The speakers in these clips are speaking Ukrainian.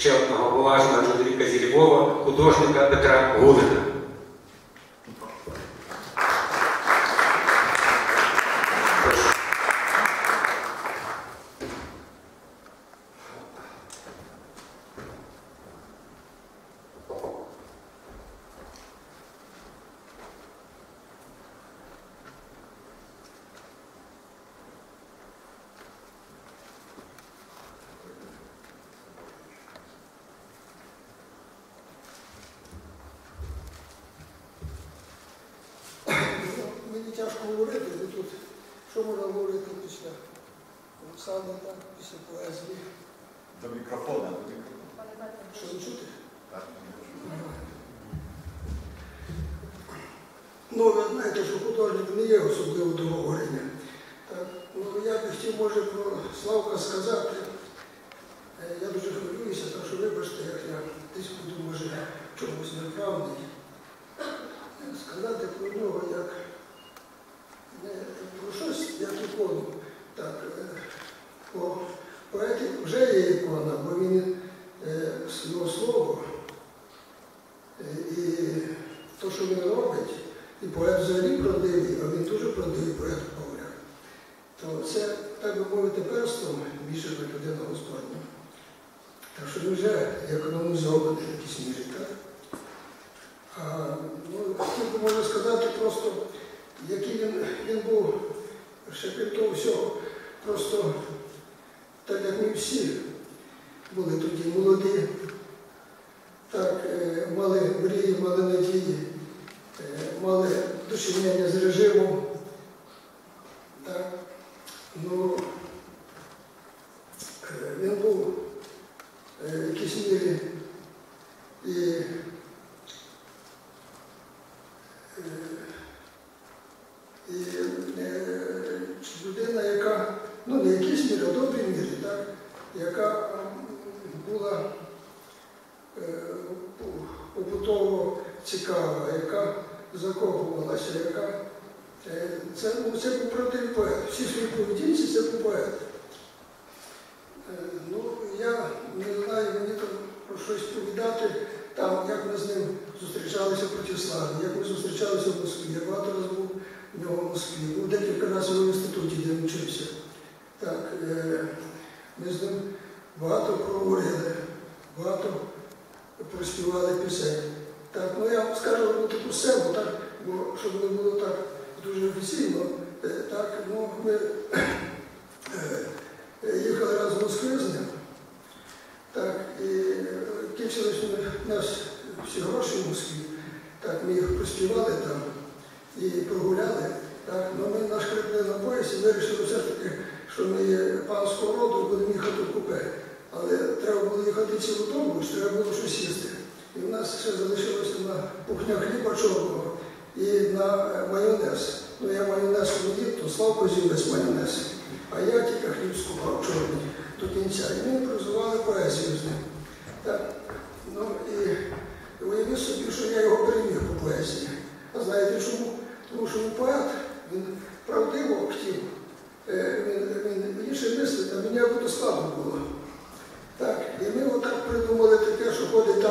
ще одного поважного чоловіка зі Львова, художника Петра Гулика. Прошу. Мені тяжко говорити, бо тут що можна говорити після Олександра, так, після поезії. До мікрофона, до мікрофона. Що не чути? Так, Ну, ви знаєте, що художник не є особливо до говорення. Ну, я би хотів, може, про Славка сказати. Е, Я дуже хвилююся, так що вибачте, як я десь буду, може, чомусь неправний. Е, Сказати про нього як не про щось, як ікону. Так, е, по поеті вже є ікона, бо він е, його слово е, і те, що він робить, і поет взагалі правдивий, а він дуже правдивий поет мовляв. То це, так би мовити, перстом більше на людина Господня. Так що він вже економізований в якійсь мірі, так? А, ну, би можна сказати просто, який він, він був ще крім того всього, просто так як ми всі були тоді молоді, так, е, мали мрії, мали надії, мали дочиняння з режимом. Так, ну, е, він був е, в якійсь мірі і е, і е, людина, яка, ну не в якійсь мірі, а в добрій мірі, так, яка м, була е, побутово цікава, яка закохувалася, яка е, це, ну, це був правдивий поет. Всі свої поведінці це був поет. Е, Ну, я не знаю, мені там про щось повідати, там, як ми з ним зустрічалися в Протиславі, як ми зустрічалися в Москві. Я багато разів був в нього в Москві, був декілька разів в інституті, де він вчився. Так, е, ми з ним багато проговорили, багато проспівали пісень. Так, ну я скажу ну, таку сцену, так, бо щоб не було так дуже офіційно. Е, Так, ну, ми е, е, їхали разом з ним. Так, і кінчились у нас всі гроші в Москві. Так, ми їх проспівали там і прогуляли. Так, ну, ми наш крикли на пояс і вирішили все ж таки, що ми панського роду будемо їхати в купе. Але треба було їхати цілу дому, що треба було щось їсти. І в нас ще залишилося на кухня хліба чорного і на е, майонез. Ну я майонез не то Славко з'їв майонез. А я тільки хліб скупав чорний до кінця. І ми прозивали поезію з ним. Так. Ну і уявив собі, що я його переміг по поезії. А знаєте чому? Тому що він поет, він правдиво хотів, е, він, він інше мислить, а мені якось складно було. Так, і ми отак придумали таке, що ходить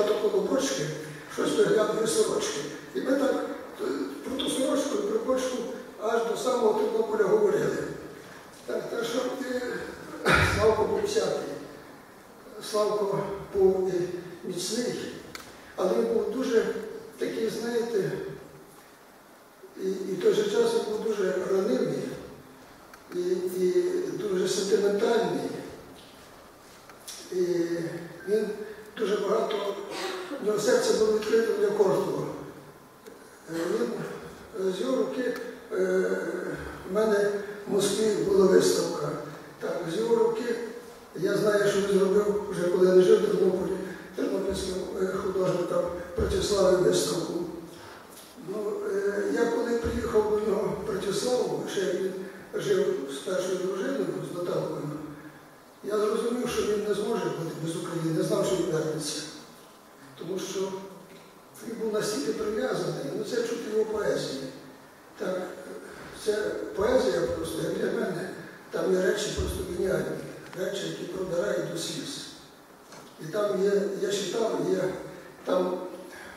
бочки, щось виглядає сорочки. І ми так е, про ту сорочку і про бочку аж до самого Тернополя говорили. Так, так що е, Славко був всякий. Славко був і міцний, але він був дуже такий, знаєте, і, і в той же час він був дуже ранивий і, і дуже сентиментальний. І він дуже багато, в нього серце було відкрите для кожного. Е, Він е, з його руки е, в мене в Москві була виставка. Так, з його руки я знаю, що він зробив вже коли я не жив в Тернополі, тернопільським е, художникам Братиславі виставку. Ну, е, я коли приїхав до нього в Братиславу, ще він жив з першою дружиною, з Наталкою, я зрозумів, що він не зможе бути без України, не знав, що він вернеться. Тому що він був настільки прив'язаний, ну це чути його поезії. Так, це поезія просто, як для мене, там є речі просто геніальні, речі, які пробирають до сліз. І там є, я читав, я там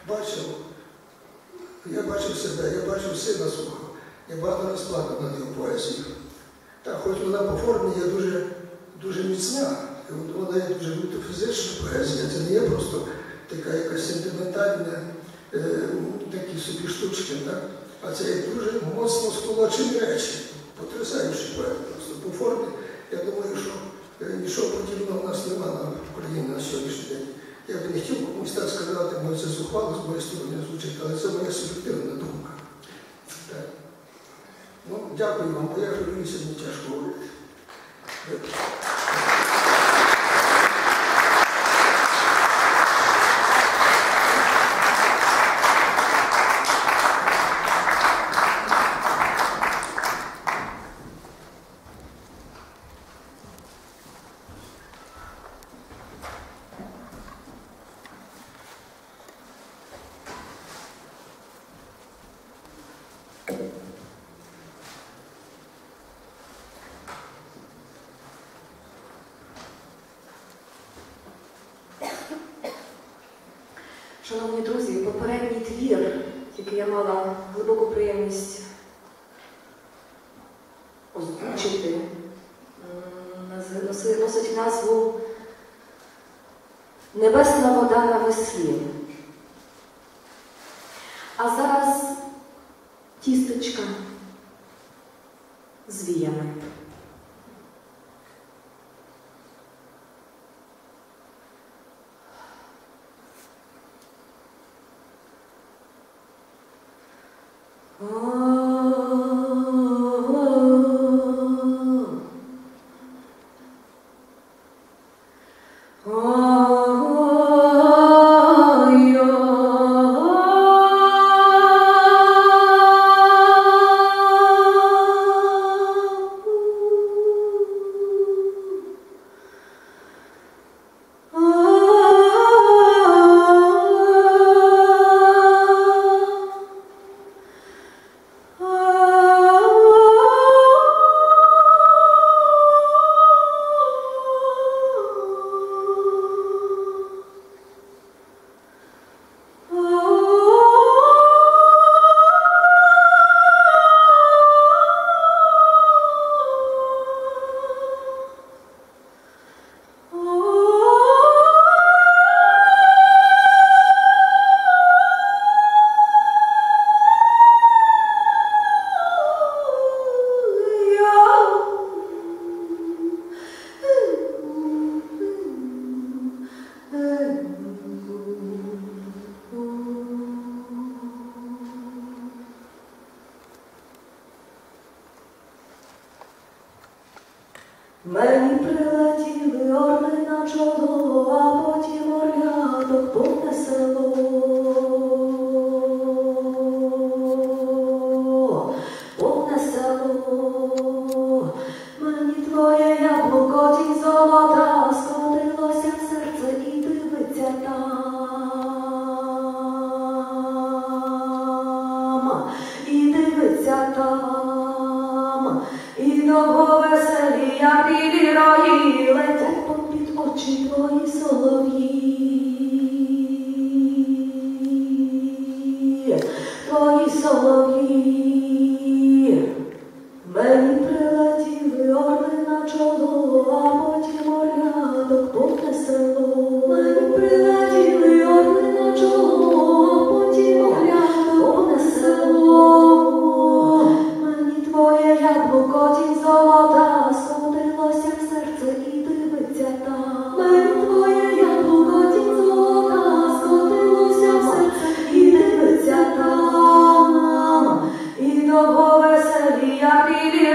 бачив, я бачив себе, я бачив сина свого, я багато раз плакав над його поезією. Так, хоч вона по формі є дуже, дуже міцна, і от вона є дуже метафізична поезія, це не є просто така якась сентиментальна, е, такі собі штучки, так? а це є дуже моцно сколочені речі, потрясаючий поет. Просто по формі, я думаю, що е, нічого подібного в нас немає на Україні на сьогоднішній день. Я би не хотів комусь так сказати, може це зухвало з моєї сторони звучить, але це моя суб'єктивна думка. Так. Ну, дякую вам, бо я хвилююся, мені тяжко говорити. А зараз тістечка з віями.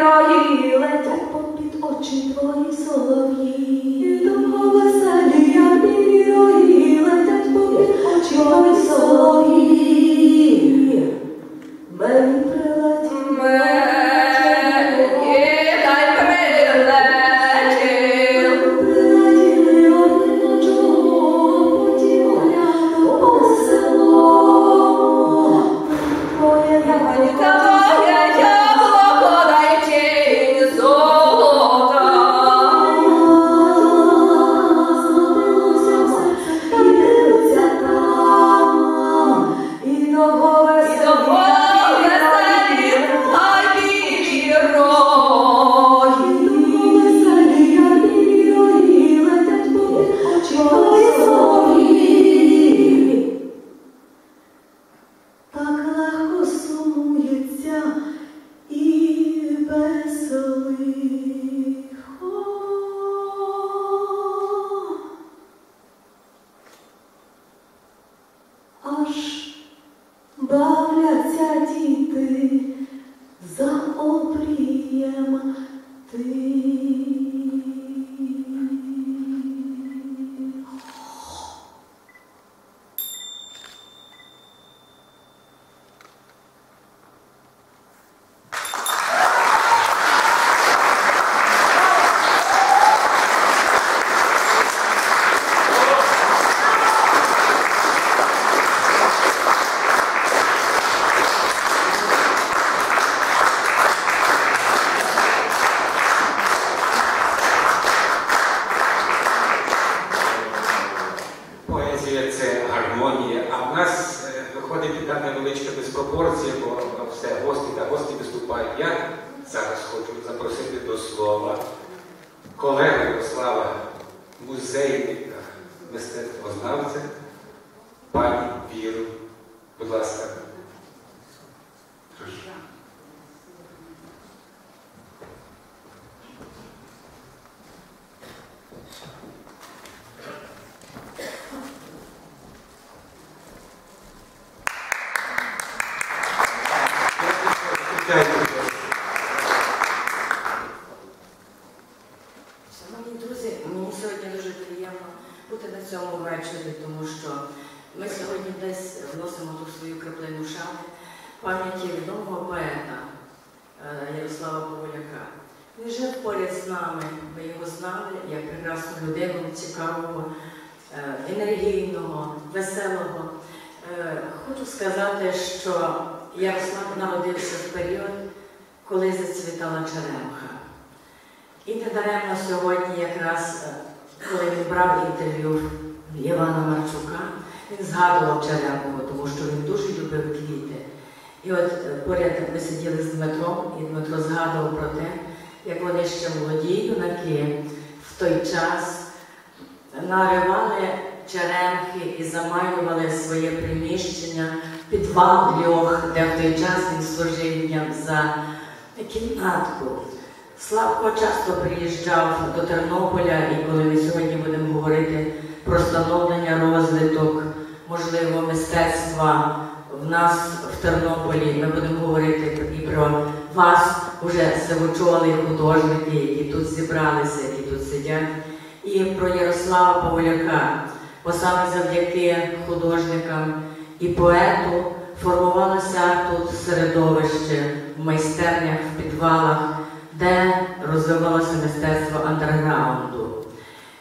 are Elohim. Поезія це гармонія, а в нас е, виходить така невеличка диспропорція, бо все, гості та гості виступають. Я зараз хочу запросити до слова колегу Ярослава, музейника, мистецтвознавця, пані Віру. Будь ласка. Прошу. Шановні друзі, мені сьогодні дуже приємно бути на цьому вечорі, тому що ми сьогодні десь вносимо ту свою краплину шани пам'яті відомого поета е, Ярослава Поволяка. Він жив поряд з нами, ми його знали як прекрасну людину, цікавого, е, енергійного, веселого. Е, Хочу сказати, що Ярослав народився в період, коли зацвітала черемха. І не даремно сьогодні, якраз е, коли він брав інтерв'ю Івана Марчука, він згадував Черемху, тому що він дуже любив квіти. І от поряд ми сиділи з Дмитром, і Дмитро згадував про те, як вони ще молоді юнаки в той час наривали черемхи і замалювали своє приміщення, підвал льох, де в той час він служив за кімнатку. Славко часто приїжджав до Тернополя, і коли ми сьогодні будемо говорити про становлення, розвиток, можливо, мистецтва в нас в Тернополі, ми будемо говорити і про вас, уже сивочолі художники, які тут зібралися, які тут сидять, і про Ярослава Павляка. Бо саме завдяки художникам і поету формувалося тут середовище в майстернях, в підвалах де розвивалося мистецтво андерграунду.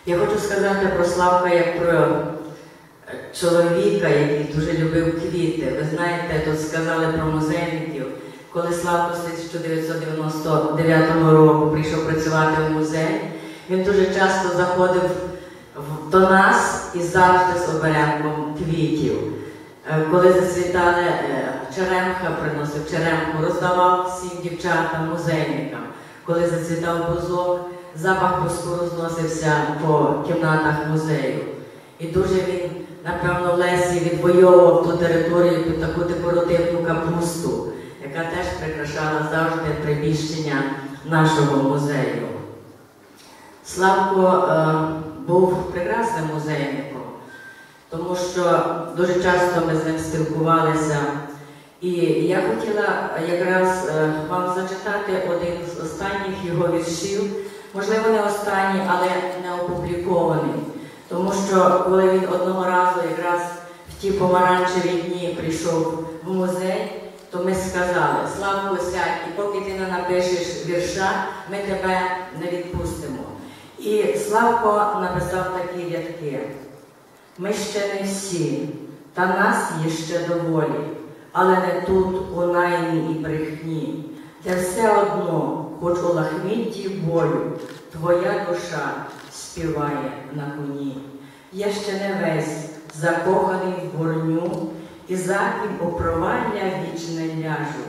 Я хочу сказати про Славка як про е, чоловіка, який дуже любив квіти. Ви знаєте, тут сказали про музейників. Коли Славко з 1999 року прийшов працювати в музей, він дуже часто заходив до нас і завжди з оберемком квітів. Е, Коли зацвітали е, черемха, приносив черемху, роздавав всім дівчатам, музейникам. Коли зацвітав бузок, запах бузку розносився по кімнатах музею. І дуже він, напевно, Лесі відвоював ту територію під таку декоративну капусту, яка теж прикрашала завжди приміщення нашого музею. Славко е, був прекрасним музейником, тому що дуже часто ми з ним спілкувалися. І я хотіла якраз е, вам зачитати один з останніх його віршів, можливо, не останній, але не опублікований. Тому що коли він одного разу якраз в ті помаранчеві дні прийшов в музей, то ми сказали, Славко, сядь, і поки ти не напишеш вірша, ми тебе не відпустимо. І Славко написав такі рядки. Ми ще не всі, та нас є ще доволі, але не тут, у найні і брехні, де все одно, хоч у лахмітті болю, твоя душа співає на коні. Я ще не весь закоханий в горню, і закіп у провалля вічне ляжу,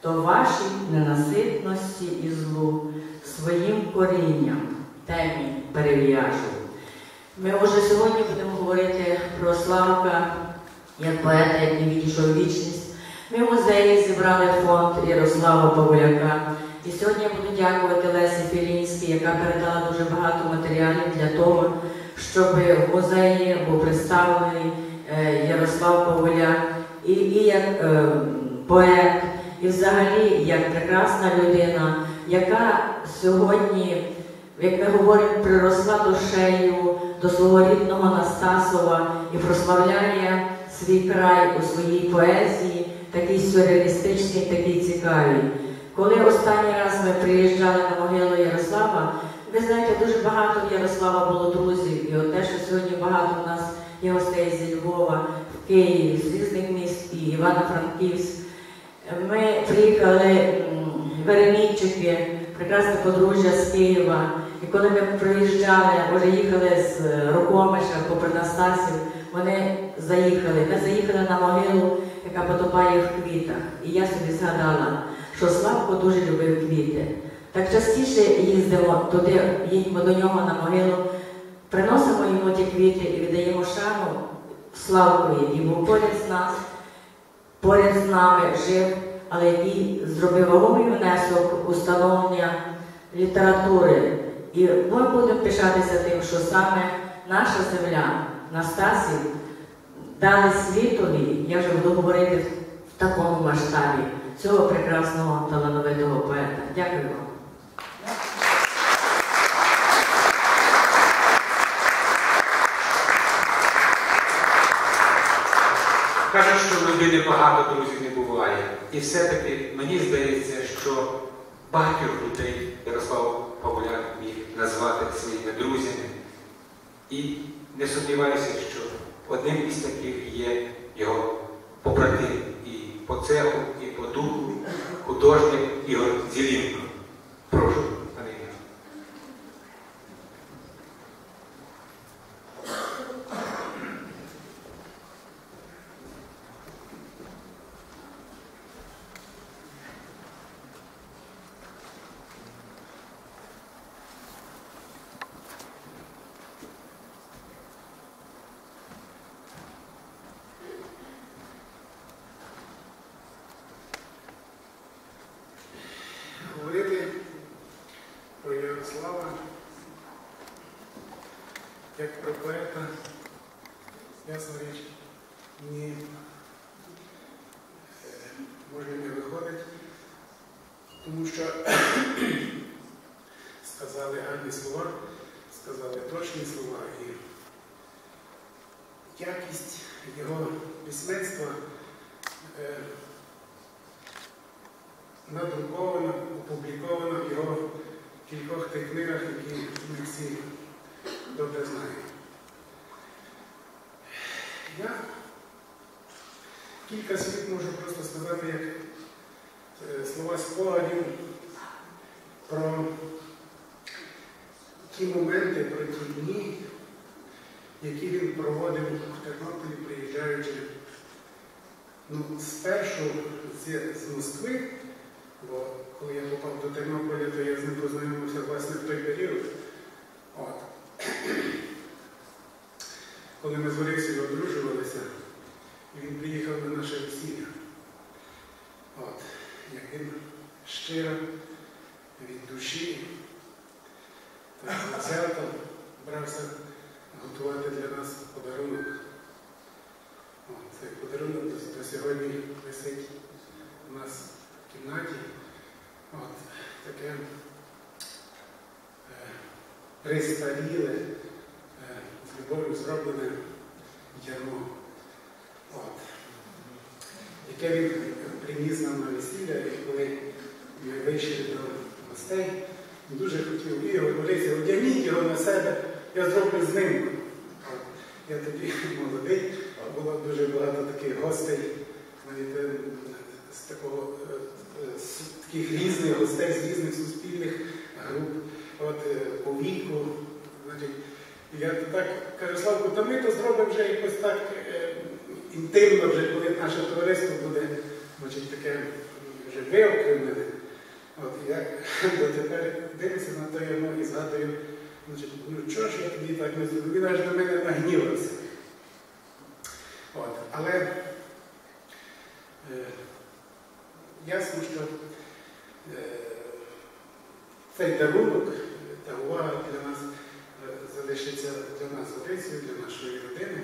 то вашій ненаситності і злу своїм корінням темі перев'яжу. Ми вже сьогодні будемо говорити про Славка як поета, який відійшов вічність. Ми в музеї зібрали фонд Ярослава Павляка. І сьогодні я буду дякувати Лесі Філінській, яка передала дуже багато матеріалів для того, щоб в музеї був представлений Ярослав Павуляк, і, і як е, поет, і взагалі як прекрасна людина, яка сьогодні, як ми говоримо, приросла душею до свого рідного Настасова і прославляє свій край у своїй поезії, такий сюрреалістичний, такий цікавий. Коли останній раз ми приїжджали на могилу Ярослава, ви знаєте, дуже багато в Ярослава було друзів, і от те, що сьогодні багато в нас є гостей зі Львова, в Києві, з різних міст і Івано-Франківськ. Ми приїхали Веремійчики, прекрасне подружжя з Києва. І коли ми приїжджали, вже їхали з Рокомиша попри Настасів, вони заїхали. Ми заїхали на могилу, яка потопає в квітах. І я собі згадала, що Славко дуже любив квіти. Так частіше їздимо туди, їдемо до нього на могилу, приносимо йому ті квіти і віддаємо шану Славкові, який був поряд з нас, поряд з нами жив, але який зробив вагомий внесок у становлення літератури. І ми будемо пишатися тим, що саме наша земля, Настасів, дали світові, я вже буду говорити в такому масштабі, цього прекрасного талановитого поета. Дякую вам. Кажуть, що в людини багато друзів не буває. І все-таки мені здається, що багатьох людей Ярослав Павуляк міг назвати своїми друзями. І не сумніваюся, що одним із таких є його побратим і по цеху, і по духу, художник Ігор Зілінко. Прошу, пане Ігор. говорити про Ярослава як про поета, ясна річ, мені е, може не виходить, тому що сказали гарні слова, сказали точні слова і якість його письменства е, надруковано, опубліковано в його кількох тих книгах, які ми всі кілька слів можу просто сказати, як е, слова спогадів про ті моменти, про ті дні, які він проводив в Тернополі, приїжджаючи ну, спершу з, з Москви. Бо коли я попав до Тернополя, то я з ним познайомився власне в той період. От. Коли ми з Орисою одружувалися, він приїхав на наше весілля. От. Як він щиро від душі завзято брався готувати для нас подарунок. От. Цей подарунок до, до сьогодні висить у нас в кімнаті. От, таке е, пристаріле, е, з любов'ю зроблене ярмо. От. Яке він приніс нам на весілля, коли ми вийшли до гостей, він дуже хотів Ігор, Борисі, одягніть його на себе, я зроблю з ним. От. Я тоді молодий, було дуже багато таких гостей, знаєте, з такого е, е, з таких різних гостей з різних суспільних груп, от е, по віку. Я так кажу, Славку, та ми то зробимо вже якось так е, інтимно, вже коли наше товариство буде значить, таке вже виокремлене. От я дотепер дивлюся на то йому і згадую, значить, ну чого ж я тоді так не зробив? Він аж на мене нагнівався. От, але е, ясно, що е, цей дарунок та увага для нас е, залишиться для нас Орисію, для нашої родини.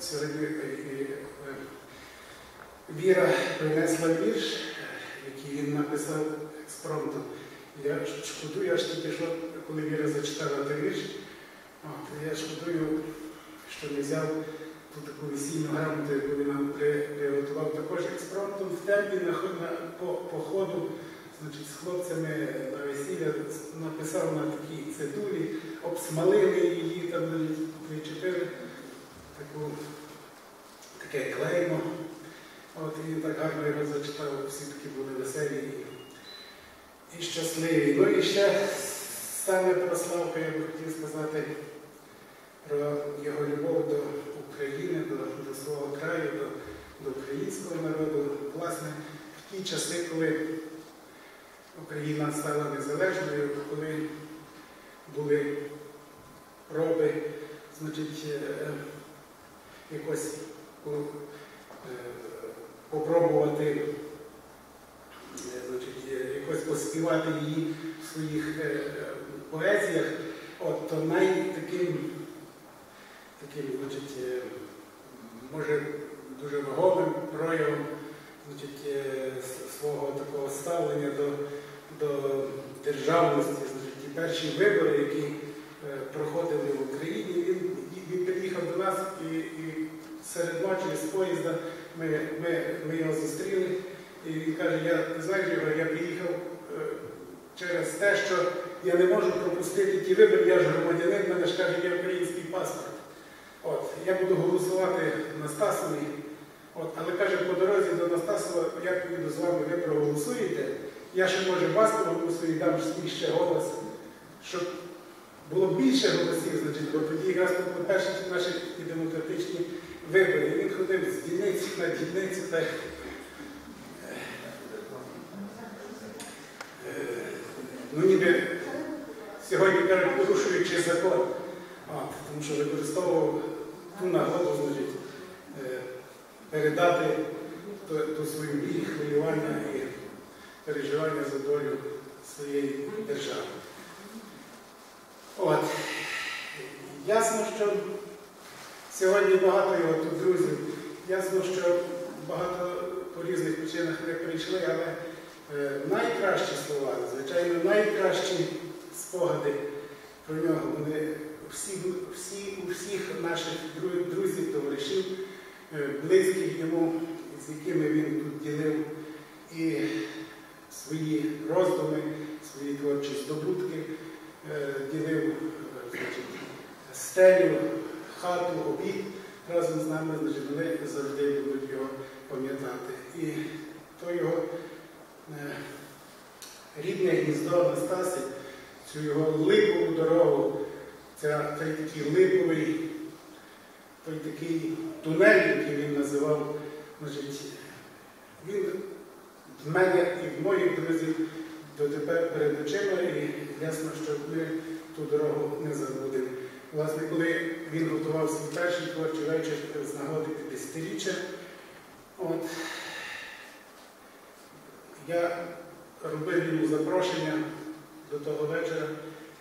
Сьогодні е, е, Віра принесла вірш, який він написав експромтом. Я шкодую аж тільки, що коли Віра зачитала той вірш, от, я шкодую, що не взяв ту таку весільну грамоту, яку він нам приготував також експромтом в на, по, по ходу значить, з хлопцями на весілля написав на такій цедулі, обсмалили її, там причепили таку, таке клеймо. От і так гарно його зачитав, всі такі були веселі і, щасливі. Ну і ще саме про Славка я б хотів сказати про його любов до України, до, до свого краю, до, до українського народу. Власне, в ті часи, коли Україна стала незалежною, коли були проби, значить, е, якось е, попробувати е, значить, е, якось поспівати її в своїх поезіях, от то найтаким таким, значить, може, дуже вагомим проявом значить, свого такого ставлення до, до державності, значить, ті перші вибори, які проходили в Україні, нас і, і серед ночі з поїзда ми, ми, ми його зустріли, і він каже, я знаєш я приїхав е, через те, що я не можу пропустити ті вибори, я ж громадянин, мене ж каже, є український паспорт. От, я буду голосувати на Стасові, От, але каже, по дорозі до Настасова, я поїду з вами, ви проголосуєте. Я ще може вас проголосую, дам свій ще голос, щоб було більше голосів, значить, бо тоді якраз були перші наші такі демократичні вибори. І він ходив з дільниці на дільницю. Так. Е, Ну, ніби сьогодні порушуючи закон, От, тому що використовував ту нагоду, значить, е, передати ту, ту свою біль, хвилювання і переживання за долю своєї держави. От. Ясно, що сьогодні багато його тут друзів. Ясно, що багато по різних причинах не прийшли, але е, найкращі слова, звичайно, найкращі спогади про нього. Вони всі, всі, у всіх наших друзів, товаришів, е, близьких йому, з якими він тут ділив і свої роздуми, свої творчі здобутки, ділив е, стелю, хату, обід разом з нами, вони завжди будуть його пам'ятати. І то його е, рідне гніздо Анастасі, цю його липову дорогу, ця, той такий липовий, той такий тунель, який він називав, значить, він в мене і в моїх друзів дотепер перед очима, і ясно, що ми ту дорогу не забудемо. Власне, коли він готував свій перший творчий вечір з нагоди 50-річчя, от, я робив йому запрошення до того вечора,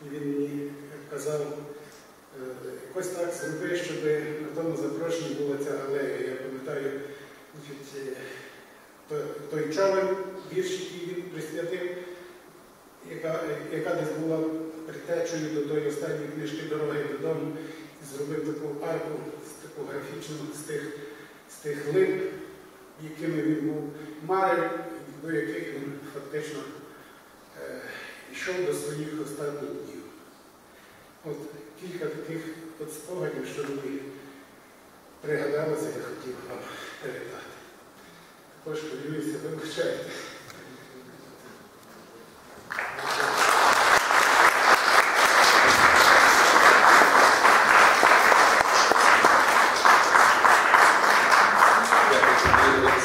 і він мені казав, е, якось так зроби, щоб на тому запрошенні була ця галерея. Я пам'ятаю, е, то- той човен, вірш, який він присвятив, яка, яка десь була притечею до тої останньої книжки дороги додому, і зробив таку арку, таку графічну з тих, з тих лип, якими він був марив, до яких він фактично е, йшов до своїх останніх днів. От кілька таких от спогадів, що мені пригадалося, я хотів вам передати. Також хвилююся, вибачайте.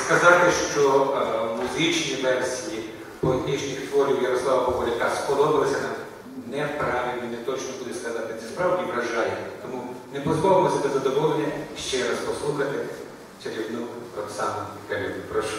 Сказати, що е, музичні версії поетичних творів Ярослава Пополяка сподобалися нам неправильно, не точно буде сказати. Це справді вражає. Тому не позбавимо себе задоволення ще раз послухати чарівну Оксану Калюбу. Прошу.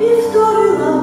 І вторила